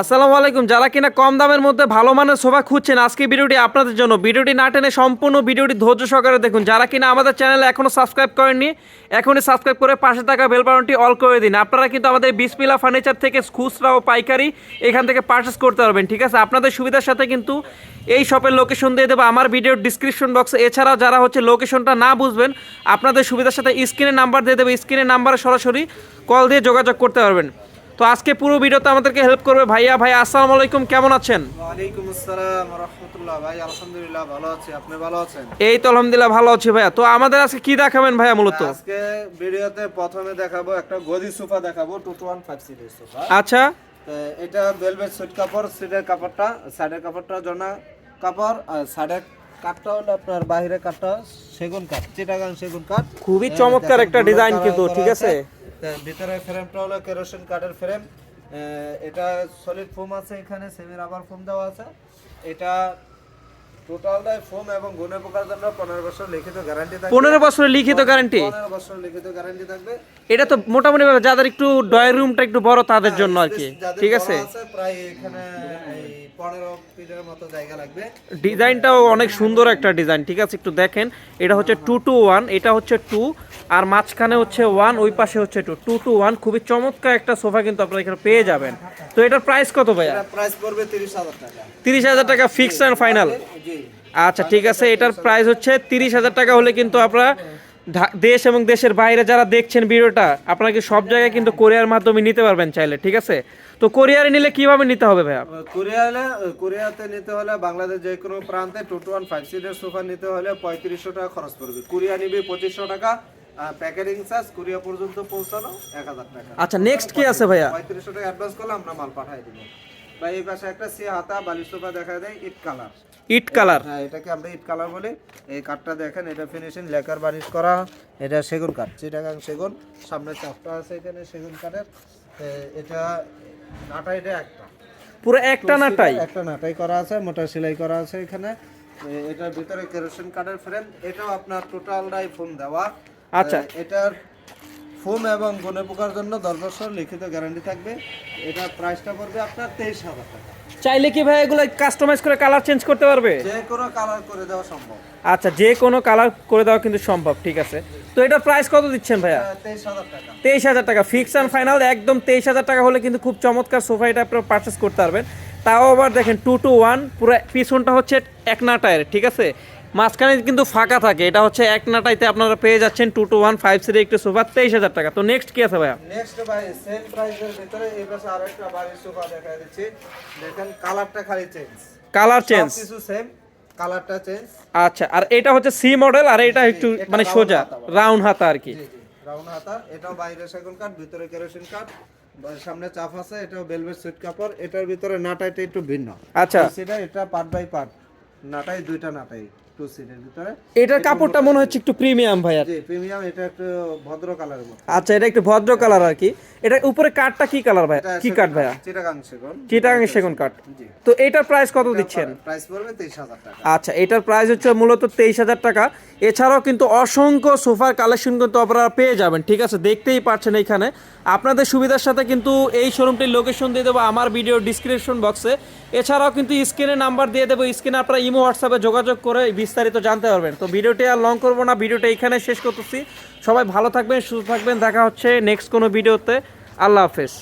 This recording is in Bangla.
আসসালামু আলাইকুম। যারা কিনা কম দামের মধ্যে ভালো মানের সোফা খুঁজছেন, আজকে ভিডিওটি আপনাদের জন্য। ভিডিওটি না টেনে সম্পূর্ণ ভিডিওটি ধৈর্য সহকারে দেখুন। যারা কিনা আমাদের চ্যানেলে এখনও সাবস্ক্রাইব করেননি, এখনই সাবস্ক্রাইব করে পাশে থাকা বেল বাটনটি অল করে দিন। আপনারা কিন্তু আমাদের বিসমিলা ফার্নিচার থেকে খুচরা ও পাইকারি এখান থেকে পারচেস করতে পারবেন, ঠিক আছে? আপনাদের সুবিধার সাথে কিন্তু এই শপের লোকেশন দিয়ে দেবো। আমার ভিডিওর ডিসক্রিপশন বক্সে এছাড়াও যারা হচ্ছে লোকেশনটা না বুঝবেন, আপনাদের সুবিধার সাথে স্ক্রিনে নাম্বার দিয়ে দেবে। স্ক্রিনের নাম্বারে সরাসরি কল দিয়ে যোগাযোগ করতে পারবেন। তো আজকে পুরো ভিডিওতে আমাদেরকে হেল্প করবে ভাইয়া। ভাই আসসালামু আলাইকুম কেমন আছেন? ওয়ালাইকুম আসসালাম রহমতুল্লাহ। ভাই আলহামদুলিল্লাহ ভালো আছি। আপনি ভালো আছেন? এই তো আলহামদুলিল্লাহ ভালো আছি ভাইয়া। তো আমাদের আজকে কি দেখাবেন ভাইয়া মূলত? আজকে ভিডিওতে প্রথমে দেখাবো একটা গদি সোফা দেখাবো টু টু ওয়ান ফাইভ সিটের সোফা। আচ্ছা। এটা ভেলভেট সুইট কাপড় সিটের কাপড়টা সাইডের কাপড়টা জনা কাপড় আর সাইডের কাঠটা হলো আপনার বাইরে কাঠটা সেগুন কাঠ চিটাগাং সেগুন কাঠ। খুবই চমৎকার একটা ডিজাইন কিন্তু ঠিক আছে? ভিতরে ফ্রেমটা হলো কেরোসিন কাঠের ফ্রেম এটা সলিড ফোম আছে এখানে সেমি রাবার ফোম দেওয়া আছে। এটা টোটাল টোটালটাই ফোম এবং গুণে পোকার জন্য পনেরো বছর লিখিত গ্যারান্টি থাকবে। পনেরো বছরের লিখিত গ্যারান্টি পনেরো বছর লিখিত গ্যারান্টি থাকবে। এটা তো মোটামুটি যাদের একটু ড্রয়িং রুমটা একটু বড় তাদের জন্য আর কি ঠিক আছে? প্রায় এখানে পনেরো ফিটের মতো জায়গা লাগবে। ডিজাইনটাও অনেক সুন্দর একটা ডিজাইন ঠিক আছে? একটু দেখেন এটা হচ্ছে টু টু ওয়ান এটা হচ্ছে টু আর মাঝখানে হচ্ছে ওয়ান ওই পাশে হচ্ছে টু টু টু ওয়ান খুবই চমৎকার একটা সোফা কিন্তু আপনারা এখানে পেয়ে যাবেন। তো এটার প্রাইস কত ভাইয়া? প্রাইস পড়বে তিরিশ হাজার টাকা। তিরিশ হাজার টাকা ফিক্স অ্যান্ড ফাইনাল আচ্ছা ঠিক আছে এটার প্রাইস হচ্ছে তিরিশ হাজার টাকা হলে কিন্তু আপনারা দেশ এবং দেশের বাইরে যারা দেখছেন ভিডিওটা আপনারা কি সব জায়গায় কিন্তু কোরিয়ার মাধ্যমে নিতে পারবেন চাইলে ঠিক আছে? তো কোরিয়ারে নিলে কীভাবে নিতে হবে ভাইয়া? কোরিয়ালে কোরিয়াতে নিতে হলে বাংলাদেশ যে কোনো প্রান্তে টু টু ওয়ান ফাইভ সিটের সোফা নিতে হলে পঁয়ত্রিশশো টাকা খরচ পড়বে। কোরিয়া নিবে পঁচিশশো টাকা প্যাকেটিং চার্জ কোরিয়া পর্যন্ত পৌঁছানো এক হাজার টাকা। আচ্ছা নেক্সট কি আছে ভাইয়া? পঁয়ত্রিশশো টাকা অ্যাডভান্স করলে আমরা মাল পাঠাই দিব। বা এই পাশে একটা সি হাতা বালিশ সোফা দেখা দেয় ইট কালার। ইট কালার? হ্যাঁ এটাকে আমরা ইট কালার বলি। এই কাঠটা দেখেন এটা ফিনিশিং লেকার বানিশ করা এটা সেগুন কাঠ চিটাগাং সেগুন। সামনে চাপটা আছে এখানে সেগুন কাঠের। এটা নাটা এটা একটা। পুরো একটা নাটাই? একটা নাটাই করা আছে মোটা সেলাই করা আছে এখানে। এটার ভিতরে কেরোসিন কাঠের ফ্রেম এটাও আপনার টোটালটাই ফোন দেওয়া। আচ্ছা। এটার ফোম এবং গনে পোকার জন্য দশ বছর লিখিত গ্যারান্টি থাকবে। এটার প্রাইসটা পড়বে আপনার তেইশ হাজার টাকা। চাইলে কি ভাই এগুলো কাস্টমাইজ করে কালার চেঞ্জ করতে পারবে? যে কোনো কালার করে দেওয়া সম্ভব। আচ্ছা যে কোনো কালার করে দেওয়া কিন্তু সম্ভব ঠিক আছে। তো এটার প্রাইস কত দিচ্ছেন ভাইয়া? তেইশ হাজার টাকা। ফিক্স অ্যান্ড ফাইনাল একদম তেইশ হাজার টাকা হলে কিন্তু খুব চমৎকার সোফা এটা আপনারা পারচেস করতে পারবেন। তাও আবার দেখেন টু টু ওয়ান পুরো পিছনটা হচ্ছে এক নাটায়ের ঠিক আছে? মাঝখানে কিন্তু ফাঁকা থাকে। এটা হচ্ছে এক নাটাইতে আপনারা পেয়ে যাচ্ছেন টু টু ওয়ান ফাইভ সিরি একটু সোফা তেইশ হাজার টাকা। তো নেক্সট কি আছে ভাইয়া? নেক্সট ভাই সেম প্রাইসের ভিতরে এই পাশে আরেকটা বাড়ির সোফা দেখা দিচ্ছি। দেখেন কালারটা খালি চেঞ্জ কালার চেঞ্জ কিছু সেম কালারটা চেঞ্জ আচ্ছা আর এটা হচ্ছে সি মডেল আর এটা একটু মানে সোজা রাউন্ড হাতা আর কি। রাউন্ড হাতা। এটাও বাইরে সেগুন কাঠ ভিতরে কেরোসিন কাঠ সামনে চাপ আছে এটাও বেলভেট সুইট কাপড়। এটার ভিতরে নাটাইটা একটু ভিন্ন। আচ্ছা। সেটা এটা পার্ট বাই পার্ট নাটাই দুইটা নাটাই। টু সিটের ভিতরে। এটার কাপড়টা মনে হচ্ছে একটু প্রিমিয়াম ভাইয়া জি প্রিমিয়াম এটা একটু ভদ্র কালারের মতো আচ্ছা এটা একটু ভদ্র কালার আর কি। এটা উপরে কাঠটা কি কালার ভাইয়া কি কাঠ ভাইয়া? চিটাগাং সেগুন। চিটাগাং সেগুন কাঠ। তো এটার প্রাইস কত দিচ্ছেন? প্রাইস পড়বে তেইশ হাজার টাকা। আচ্ছা এটার প্রাইস হচ্ছে মূলত তেইশ হাজার টাকা। এছাড়াও কিন্তু অসংখ্য সোফার কালেকশন কিন্তু আপনারা পেয়ে যাবেন ঠিক আছে? দেখতেই পাচ্ছেন এইখানে। আপনাদের সুবিধার সাথে কিন্তু এই শোরুমটির লোকেশন দিয়ে দেবো আমার ভিডিও ডিসক্রিপশন বক্সে এছাড়াও কিন্তু স্ক্রিনে নাম্বার দিয়ে দেবো। স্ক্রিনে আপনারা ইমো হোয়াটসঅ্যাপে যোগাযোগ করে বিস্তারিত জানতে পারবেন। তো ভিডিওটি আর লং করব না, ভিডিওটা এখানে শেষ করতেছি। সবাই ভালো থাকবেন, সুস্থ থাকবেন, দেখা হচ্ছে নেক্সট কোনো ভিডিওতে। আল্লাহ হাফেজ।